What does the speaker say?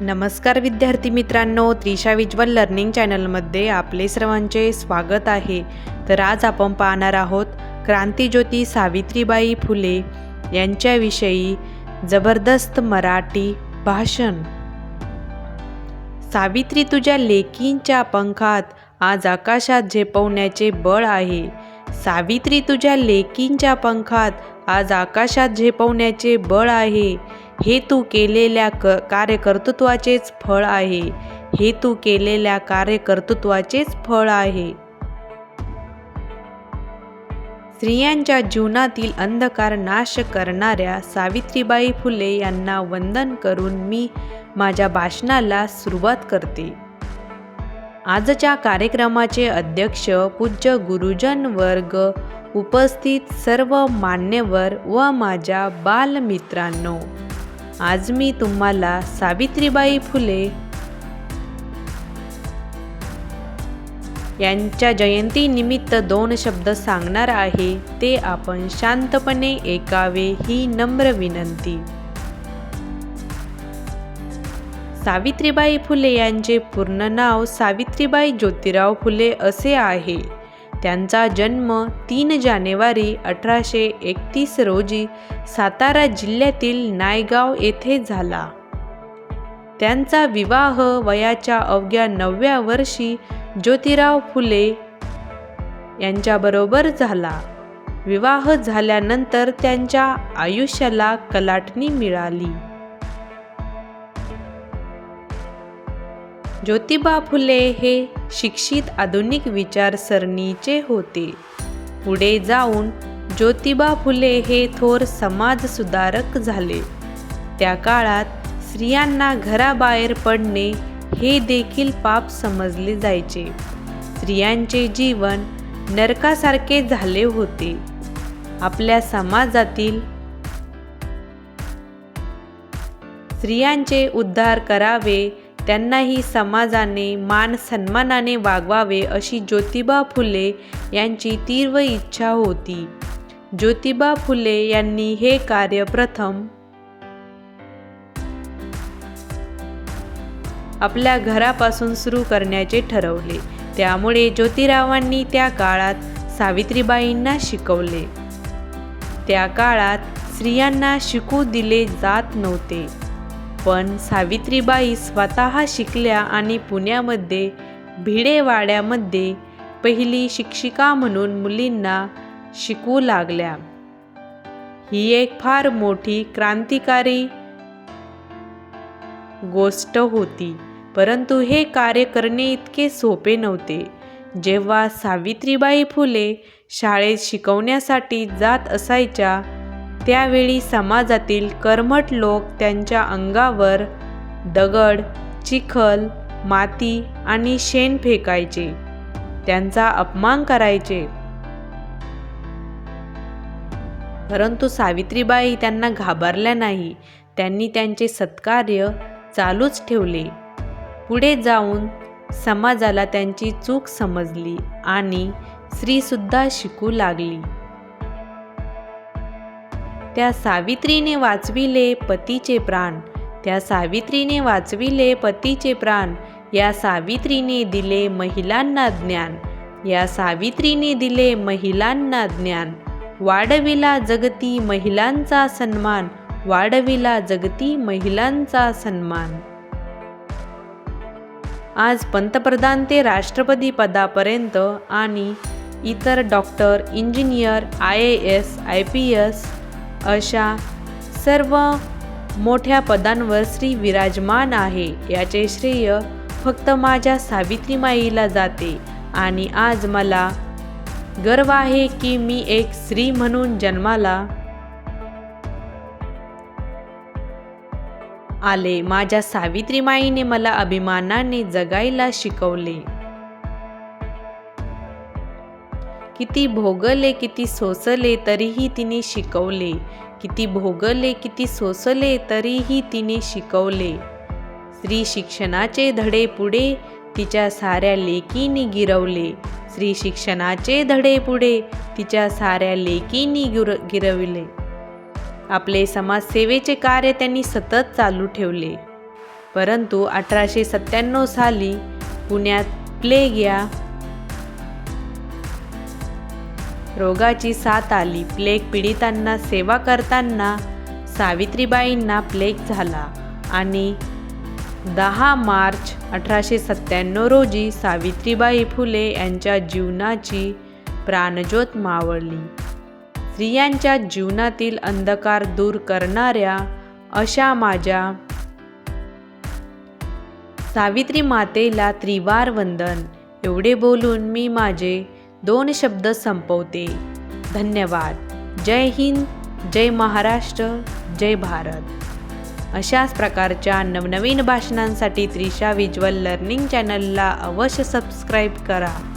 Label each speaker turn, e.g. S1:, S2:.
S1: नमस्कार विद्यार्थी मित्रांनो त्रिशा विज्वल लर्निंग चॅनलमध्ये आपले सर्वांचे स्वागत आहे. तर आज आपण पाहणार आहोत क्रांतीज्योती सावित्रीबाई फुले यांच्याविषयी जबरदस्त मराठी भाषण. सावित्री तुझ्या लेकींच्या पंखात आज आकाशात झेपवण्याचे बळ आहे. सावित्री तुझ्या लेकींच्या पंखात आज आकाशात झेपवण्याचे बळ आहे. हे तू केलेल्या क कार्यकर्तृत्वाचेच फळ आहे. हे तू केलेल्या कार्यकर्तृत्वाचेच फळ आहे. स्त्रियांच्या जीवनातील अंधकार नाश करणाऱ्या सावित्रीबाई फुले यांना वंदन करून मी माझ्या भाषणाला सुरुवात करते. आजच्या कार्यक्रमाचे अध्यक्ष पूज्य गुरुजन वर्ग उपस्थित सर्व मान्यवर व माझ्या बालमित्रांनो आज मी तुम्हाला सावित्रीबाई फुले यांच्या जयंतीनिमित्त दोन शब्द सांगणार आहे. ते आपण शांतपणे ऐकावे ही नम्र विनंती. सावित्रीबाई फुले यांचे पूर्ण नाव सावित्रीबाई ज्योतिराव फुले असे आहे. त्यांचा जन्म तीन जानेवारी अठराशे एकतीस रोजी सातारा जिल्ह्यातील नायगाव येथे झाला. त्यांचा विवाह वयाच्या अवघ्या नवव्या वर्षी ज्योतिराव फुले यांच्याबरोबर झाला. विवाह झाल्यानंतर त्यांच्या आयुष्याला कलाटणी मिळाली. ज्योतिबा फुले हे शिक्षित आधुनिक विचारसरणीचे होते. पुढे जाऊन ज्योतिबा फुले हे थोर समाजसुधारक झाले. त्या काळात स्त्रियांना घराबाहेर पडणे हे देखील पाप समजले जायचे. स्त्रियांचे जीवन नरकासारखे झाले होते. आपल्या समाजातील स्त्रियांचे उद्धार करावे त्यांनाही समाजाने मान सन्मानाने वागवावे अशी ज्योतिबा फुले यांची तीव्र इच्छा होती. ज्योतिबा फुले यांनी हे कार्य प्रथम आपल्या घरापासून सुरू करण्याचे ठरवले. त्यामुळे ज्योतिरावांनी त्या काळात सावित्रीबाईंना शिकवले. त्या काळात स्त्रियांना शिकू दिले जात नव्हते. पण सावित्रीबाई स्वतः शिकल्या आणि पुण्यामध्ये भिडेवाड्यामध्ये पहिली शिक्षिका म्हणून मुलींना शिकू लागल्या. ही एक फार मोठी क्रांतिकारी गोष्ट होती. परंतु हे कार्य करणे इतके सोपे नव्हते. जेव्हा सावित्रीबाई फुले शाळेत शिकवण्यासाठी जात असायच्या त्यावेळी समाजातील कर्मठ लोक त्यांच्या अंगावर दगड चिखल माती आणि शेण फेकायचे. त्यांचा अपमान करायचे. परंतु सावित्रीबाई त्यांना घाबरल्या नाही. त्यांनी त्यांचे सत्कार्य चालूच ठेवले. पुढे जाऊन समाजाला त्यांची चूक समजली आणि स्त्रीसुद्धा शिकू लागली. त्या सावित्रीने वाचविले पतीचे प्राण. त्या सावित्रीने वाचविले पतीचे प्राण. या सावित्रीने दिले महिलांना ज्ञान. या सावित्रीने दिले महिलांना ज्ञान. वाढविला जगती महिलांचा सन्मान. वाढविला जगती महिलांचा सन्मान. आज पंतप्रधान ते राष्ट्रपती पदापर्यंत आणि इतर doctor engineer I A S I P S अशा सर्व मोठ्या पदांवर श्री विराजमान आहे. याचे श्रेय फक्त माझ्या सावित्रीमाईला जाते. आणि आज मला गर्व आहे की मी एक स्त्री म्हणून जन्माला आले. माझ्या सावित्रीमाईने मला अभिमानाने जगायला शिकवले. किती भोगले किती सोसले तरीही तिने शिकवले. किती भोगले किती सोसले तरीही तिने शिकवले. स्त्री शिक्षणाचे धडे पुढे तिच्या साऱ्या लेकीनी गिरवले. स्त्री शिक्षणाचे धडे पुढे तिच्या साऱ्या लेकीनी गिर गिरविले. आपले समाजसेवेचे कार्य त्यांनी सतत चालू ठेवले. परंतु अठराशे सत्त्याण्णव साली पुण्यात प्लेग या रोगाची साथ आली. प्लेग पीडितांना सेवा करताना सावित्रीबाईंना प्लेग झाला आणि दहा मार्च अठराशे सत्त्याण्णव रोजी सावित्रीबाई फुले यांच्या जीवनाची प्राणज्योत मावळली. स्त्रियांच्या जीवनातील अंधकार दूर करणाऱ्या अशा माझ्या सावित्री मातेला त्रिवार वंदन. एवढे बोलून मी माझे दोन शब्द संपवते. धन्यवाद. जय हिंद जय महाराष्ट्र जय भारत. अशाच प्रकारच्या नवनवीन भाषणांसाठी त्रिशा विज्युअल लर्निंग चॅनलला अवश्य सबस्क्राईब करा.